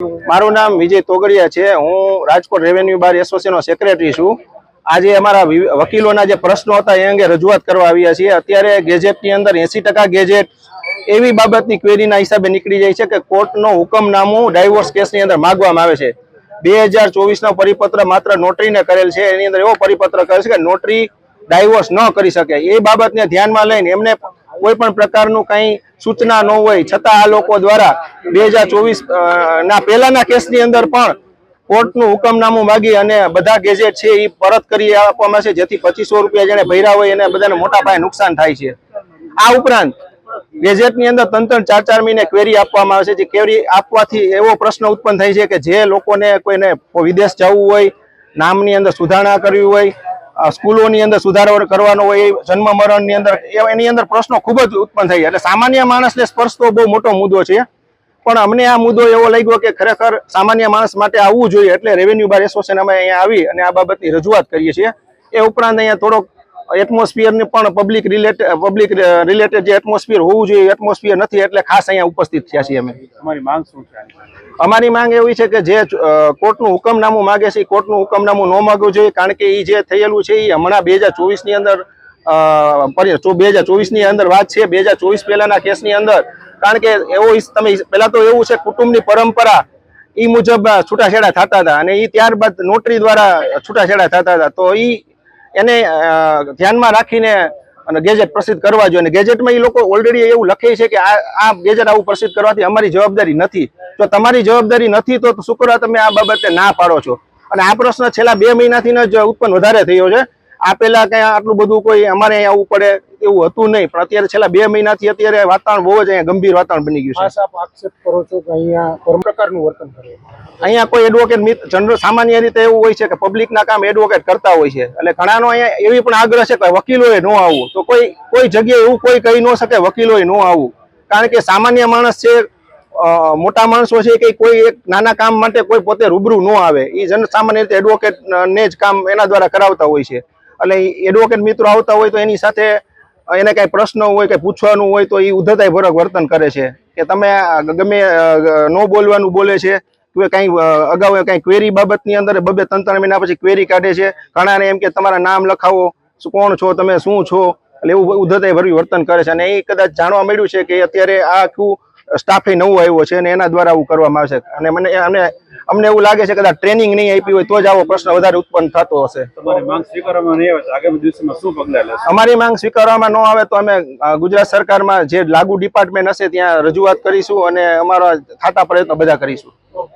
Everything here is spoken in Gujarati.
મારું નામ વિજય તોગડિયા છે. હું રાજકોટ રેવન્યુ બાર એસોસિએશનનો સેક્રેટરી છું. આજે અમારા વકીલોના જે પ્રશ્નો હતા એ અંગે રજૂઆત કરવા આવ્યા છીએ. અત્યારે ગેજેટની અંદર એસી ગેજેટ એવી બાબતની ક્વેરીના હિસાબે નીકળી જાય છે કે કોર્ટનો હુકમનામું ડાયવોર્સ કેસની અંદર માગવામાં આવે છે. બે હજાર ચોવીસનો પરિપત્ર માત્ર નોટરીને કરેલ છે. એની અંદર એવો પરિપત્ર કરેલ છે કે નોટરી ડાયવોર્સ ન કરી શકે. એ બાબતને ધ્યાનમાં લઈને એમને કોઈ પણ પ્રકારનું કંઈ સૂચના ન હોય, છતાં આ લોકો દ્વારા બે હજાર ચોવીસ ના, પહેલાના કેસની અંદર પણ કોર્ટનું હુકમનામું માગી અને બધા ગેજેટ છે એ પરત કરી આપવામાં છે, જેથી પચીસો રૂપિયા જેને ભર્યા હોય એને બધાને મોટા પાયે નુકસાન થાય છે. આ ઉપરાંત ગેજેટની અંદર ત્રણ ત્રણ ચાર ચાર મહિને ક્વેરી આપવામાં આવે છે, જે ક્વેરી આપવાથી એવો પ્રશ્ન ઉત્પન્ન થાય છે કે જે લોકોને કોઈને વિદેશ જવું હોય, નામની અંદર સુધારણા કરવી હોય સ્કૂલોની અંદર સુધારો કરવાનો હોય જન્મ મરણની અંદર એની અંદર પ્રશ્નો ખૂબ જ ઉત્પન્ન થાય એટલે સામાન્ય માણસને સ્પર્શતો બહુ મોટો મુદ્દો છે. પણ અમને આ મુદ્દો એવો લાગ્યો કે ખરેખર સામાન્ય માણસ માટે આવવું જોઈએ. એટલે રેવન્યુ બાર એસોસિએશન અમે અહીંયા આવી અને આ બાબતની રજૂઆત કરીએ છીએ. એ ઉપરાંત અહીંયા થોડોક એટમોસ્ફિયરને પણ પબ્લિક રિલેટેડ પબ્લિક રિલેટેડ જે એટમોસ્ફિયર હોવું જોઈએ એટમોસ્ફિયર નથી એટલે ખાસ અહીંયા ઉપસ્થિત થયા છીએ અમે. અમારી માંગ શું છે અમારી માંગ એવી છે કે જે કોર્ટનું હુકમનામું માગે છે એ કોર્ટનું હુકમનામું ન માગવું જોઈએ કારણ કે એ જે થયેલું છે એ હમણાં બે હજાર ચોવીસની અંદર બે હજાર ચોવીસની અંદર વાત છે બે હજાર ચોવીસ પહેલાંના કેસની અંદર. કારણ કે એવો તમે પહેલાં તો એવું છે કુટુંબની પરંપરા એ મુજબ છૂટાછેડા થતા હતા અને એ ત્યારબાદ નોટરી દ્વારા છૂટાછેડા થતા હતા. તો એ એને ધ્યાનમાં રાખીને અને ગેજેટ પ્રસિદ્ધ કરવા જોઈએ. અને ગેજેટમાં એ લોકો ઓલરેડી એવું લખે છે કે આ આ ગેજેટ આવું પ્રસિદ્ધ કરવાથી અમારી જવાબદારી નથી. જો તમારી જવાબદારી નથી તો શુક્રવાર તમે આ બાબતે ના પાડો છો. અને આ પ્રશ્ન છેલ્લા બે મહિનાથી જ ઉત્પન્ન વધારે થયો છે. આ પેલા કઈ આટલું બધું કોઈ અમારે અહીંયા આવવું પડે એવું હતું નહીં પણ અત્યારે છેલ્લા બે મહિનાથી અત્યારે વાતાવરણ બહુ જ અહીંયા ગંભીર વાતાવરણ બની ગયું છે. આપ આક્ષેપ કરો છો કે અહીંયા પ્રકારનું વર્તન કરે? અહીંયા કોઈ એડવોકેટ જનરલ સામાન્ય રીતે એવું હોય છે કે પબ્લિકના કામ એડવોકેટ કરતા હોય છે. એટલે ઘણાનો અહીંયા એવી પણ આગ્રહ છે કે વકીલોએ ન આવવું. તો કોઈ કોઈ જગ્યાએ એવું કોઈ કહી ન શકે વકીલોએ ન આવવું. કારણ કે સામાન્ય માણસ છે મોટા માણસો છે કે કોઈ એક નાના કામ માટે કોઈ પોતે રૂબરૂ ન આવે. એ જન સામાન્ય રીતે એડવોકેટ ને જ કામ એના દ્વારા કરાવતા હોય છે. એટલે એડવોકેટ મિત્રો આવતા હોય તો એની સાથે એને કઈ પ્રશ્ન હોય કે પૂછવાનું હોય તો એ ઉદ્ધતાઈ ભરક વર્તન કરે છે. કે તમે ગમે ન બોલવાનું બોલે છે કે કઈ અગાઉ કઈ ક્વેરી બાબતની અંદર બબે ત્રણ ત્રણ મહિના પછી ક્વેરી કાઢે છે. ઘણાને એમ કે તમારા નામ લખાવો કોણ છો, તમે શું છો? એટલે એવું ઉદ્ધતાઈ ભર્યું વર્તન કરે છે. અને એ કદાચ જાણવા મળ્યું છે કે અત્યારે આ આખું સ્ટાફે નવું આવ્યો છે અને એના દ્વારા આવું કરવામાં આવશે. અને મને અમને અમને એવું લાગે છે કદાચ ટ્રેનિંગ નહીં આપી હોય તો જ આવો પ્રશ્ન વધારે ઉત્પન્ન થતો હશે. અમારી માંગ સ્વીકારવામાં ન આવે તો અમે ગુજરાત સરકારમાં જે લાગુ ડિપાર્ટમેન્ટ હશે ત્યાં રજૂઆત કરીશું અને અમારા થાતા પ્રયત્નો બધા કરીશું.